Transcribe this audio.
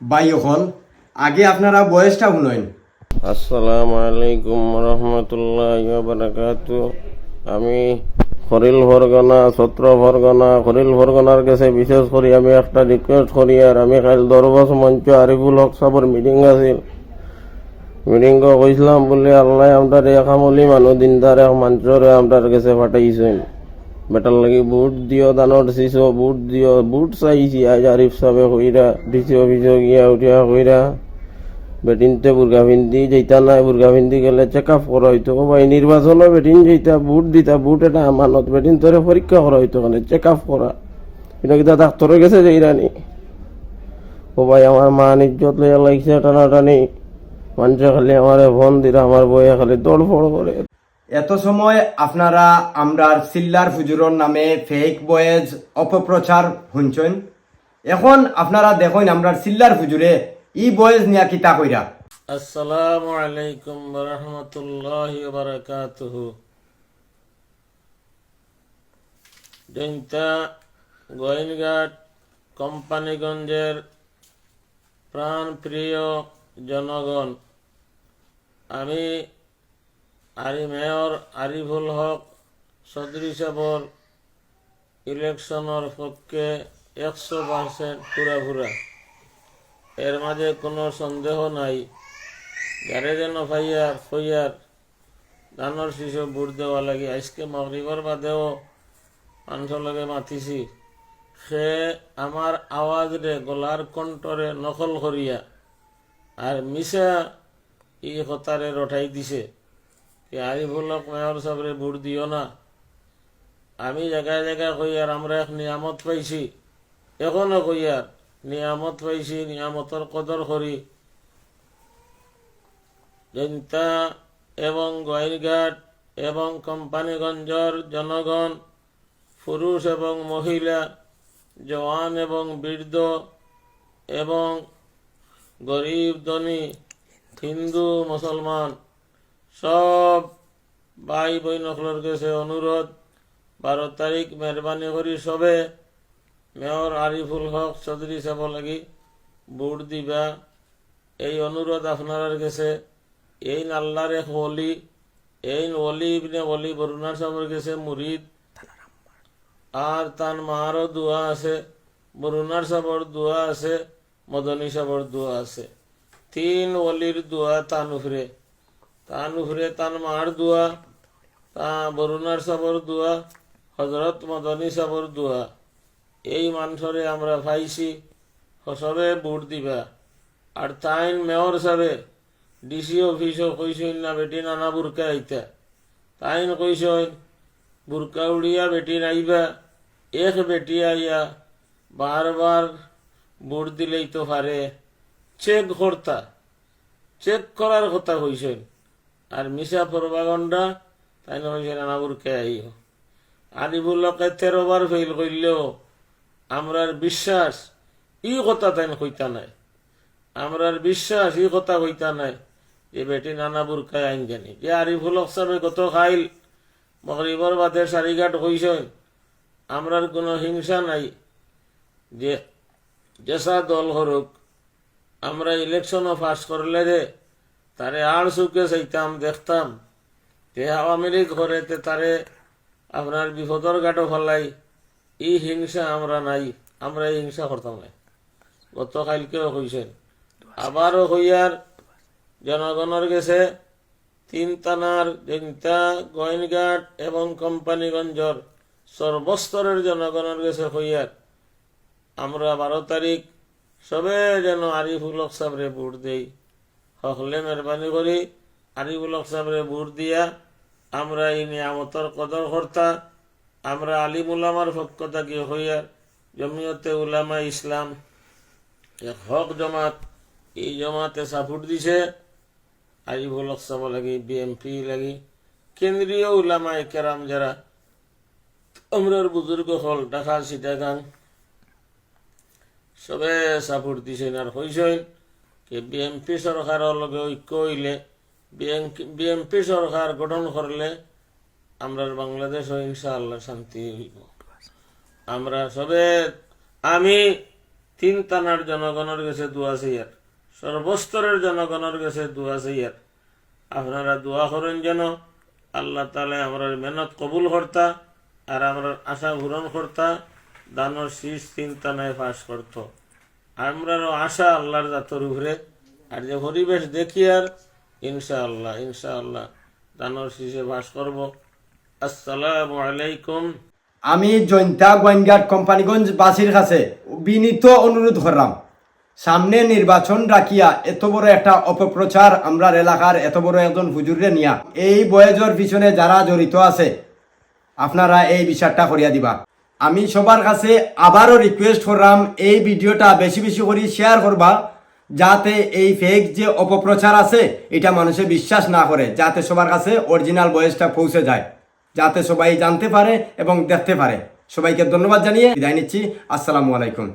By আগে আপনারা বয়সটা শুনেন। আসসালামু আলাইকুম রহমতুল্লাহ বারাকাতু। আমি খরিল ফরগনা ছত্র ফরগনা খরিল ফরগনার কাছে বিশেষ করে আমি একটা রিকোয়েস্ট করি, আর আমি কাল দরবাস মঞ্চ আরিফুল হক সাবর মিটিং আছিল। মিটিং কইছিলাম বলে, আল্লাহ আমটার এক আমলি মানুষ দিনদার মঞ্চরে আমটার কাছে পাঠাইছেন। বেটার লাগি বুট দিও দানোর শিশো বুট দিও বুট চাইছি আজ আরিফ সাহেব কইরা ডিসি অফিসে গিয়া উঠিয়া কইরা বেটিনতে বুর্গা পিন্ধি যেইতা নাই বুর্গা পিন্ধি গেলে চেক আপ করা হইতো ও ভাই নির্বাচনও বেটিন যেইতা বুট দিতা বুট এটা আমানত বেটিন তোরে পরীক্ষা করা হইতো মানে চেক আপ করা কিন্তু কিতা ডাক্তারে গেছে যেইরানি ও ভাই আমার মান ইজ্জত লইয়া লাগছে টানাটানি মানুষে খালি আমার ফোন দিলে আমার বইয়ে খালি দৌড় ফড় করে এত সময় আপনারা আমরার সিল্লার ফুজুরর নামে ফেক বয়েজ অপপ্রচার শুনছেন এখন আপনারা দেখেন আমরার সিল্লার ফুজুরে ই বয়েজ নিয়া কিতা কইরা। আসসালামু আলাইকুম রহমতুল্লাহ বারাকাতুহু জৈন্তা গোয়েনঘাট, কোম্পানিগঞ্জের প্রাণ প্রিয় জনগণ। আমি আরি মেয়র আরিফুল হক চৌধুরী সাহেবর ইলেকশনের পক্ষে একশো পার্সেন্ট পুরা পুরা এর মাঝে কোনো সন্দেহ নাই। যারে যেন ফাইয়ার ফইয়ার ধানের শিশু বুট দেওয়া লাগে। আজকে মগরিবার বাদেও মানুষের লগে মাতিছি। সে আমার আওয়াজ রে গলার কণ্ঠরে নকল করিয়া আর মিশা ই হতারে রঠাই দিছে। যে আরিফুল হক মেয়র সাহেবরে বুট দিও না। আমি জায়গায় জায়গায় কইয়ার আমরা এক নিয়ামত পাইছি। এখনও কইয়ার নিয়ামত পাইছি নিয়ামতর কদর করি জৈন্তা এবং গোয়াইনঘাট এবং কোম্পানিগঞ্জর জনগণ পুরুষ এবং মহিলা জওয়ান এবং বৃদ্ধ এবং গরিব ধনী, হিন্দু মুসলমান সব ভাই বইনকলের কাছে অনুরোধ, বারো তারিখ মেহরবানি করি সবে। মেয়র আরিফুল হক চৌধুরী সাহেব লাগি ভোট দিবা। এই অনুরোধ আপনার কাছে। এই আল্লাহর এক ওলি, এই ওলি ইবনে ওলি বরুণার সাহেবের কাছে মুরিদ। আর তার মারও দোয়া আছে বরুণার সাহেবর দোয়া আছে, মদনী সাহেবর দোয়া আছে। তিন ওলির দোয়া তান তান উফরে তান মার দোয়া তা বরুণার সাহেবর দোয়া হজরত মদনী সাহেবর দোয়া এই মানুষরে আমরা পাইছি সবে ভোট দিবা। আর তাইন মেয়র সাহেবে ডিসি অফিসও কইসইন না বেটি নানা বুরকা আইতা। তাইন কইসইন বুরকা উড়িয়া বেটি নাইবা, এক বেটি আইয়া বারবার ভোট দিলেই তো পারে চেক করতা চেক করার কথা কইসইন আর মিশা প্রবাগন্ডা তাই কইছে নানা বুরকা আইও। আলিবুল্লকে তেরো বার ফেল করলেও আমরার বিশ্বাস ই কথা তাই কইতা নাই। আমরার বিশ্বাস ই কথা কইতা নাই যে বেটি নানা বুরকায় আইন জানি। যে আরিফুল হক সাহেব গত খাইল, মগরিবর বাদে সারিঘাট কইসন আমরার কোনো হিংসা নাই যে, যেসা দল হরুক, আমরা ইলেকশনও পাস করলে রে তারে আর সুখে চাইতাম, দেখতাম যে আওয়ামী লীগ করে তে তারে আপনার বিপদর গাটো ফলাই। এই হিংসা আমরা নাই, আমরা এই হিংসা করতাম না গত কালকেও কইছেন আবারও হইয়ার জনগণের গেছে তিন থানার জেন্তা গোয়েনঘাট এবং কোম্পানিগঞ্জর সর্বস্তরের জনগণের গেছে হইয়ার আমরা বারো তারিখ সবে যেন আরিফুল হক সাহেবরে ভোট দেই। হকলে মেহরবানি করি। আরিফুল হক সাহেবরে ভোট দিয়া আমরা এই নিয়ামতর কদর কর্তা, আমরা আলিম উলামার পক্ষ থেকে হইয়ার? জমিয়তে উলামা ইসলাম হক জমাত, এই জমাতে সাপোর্ট দিছে আরিফুল হক সাহেব লাগি বিএমপি লাগি। কেন্দ্রীয় উলামা কেরাম যারা আমরার বুজুর্গ হল, ঢাকা সিটাগাং সবে সাপোর্ট দিছেন আর হইছেন। যে বিএমপি সরকারের লগে ঐক্য হইলে বিএমপি সরকার গঠন করলে আমরা বাংলাদেশ ইনশাআল্লাহ শান্তি হইব আমরা সবে আমি তিন তানার জনগণের কাছে দোয়া চাইয়ার সর্বস্তরের জনগণের কাছে দোয়া চাইয়ার আপনারা দোয়া করেন যেন আল্লাহ তালা আমরা মেহনত কবুল করতা আর আমরা আশা পূরণ করতা দানোর শীষ চিন্তা নাই ফাঁস করত আমরারও আশা আল্লাহর জাতর উপরে। আর যে পরিবেশ দেখি আর ইনশাআল্লাহ ইনশাআল্লাহ দানোর শীষে বাস করব। আসসালামু আলাইকুম। আমি জৈন্তা গোয়েনঘাট কোম্পানিগঞ্জ বাসির কাছে বিনীত অনুরোধ করলাম, সামনে নির্বাচন রাখিয়া এত বড় একটা অপপ্রচার আমরা এলাকার এত বড় একজন হুজুরে নিয়া, এই বয়েজর পিছনে যারা জড়িত আছে, আপনারা এই বিচারটা করিয়া দিবা। আমি সবার কাছে আবারও রিকোয়েস্ট করলাম, এই ভিডিওটা বেশি বেশি করে শেয়ার করবা, যাতে এই ফেক যে অপপ্রচার আছে, এটা মানুষে বিশ্বাস না করে, যাতে সবার কাছে অরিজিনাল বয়সটা পৌঁছে যায়, যাতে সবাই জানতে পারে এবং দেখতে পারে। সবাইকে ধন্যবাদ জানিয়ে বিদায় নিচ্ছি। আসসালামু আলাইকুম।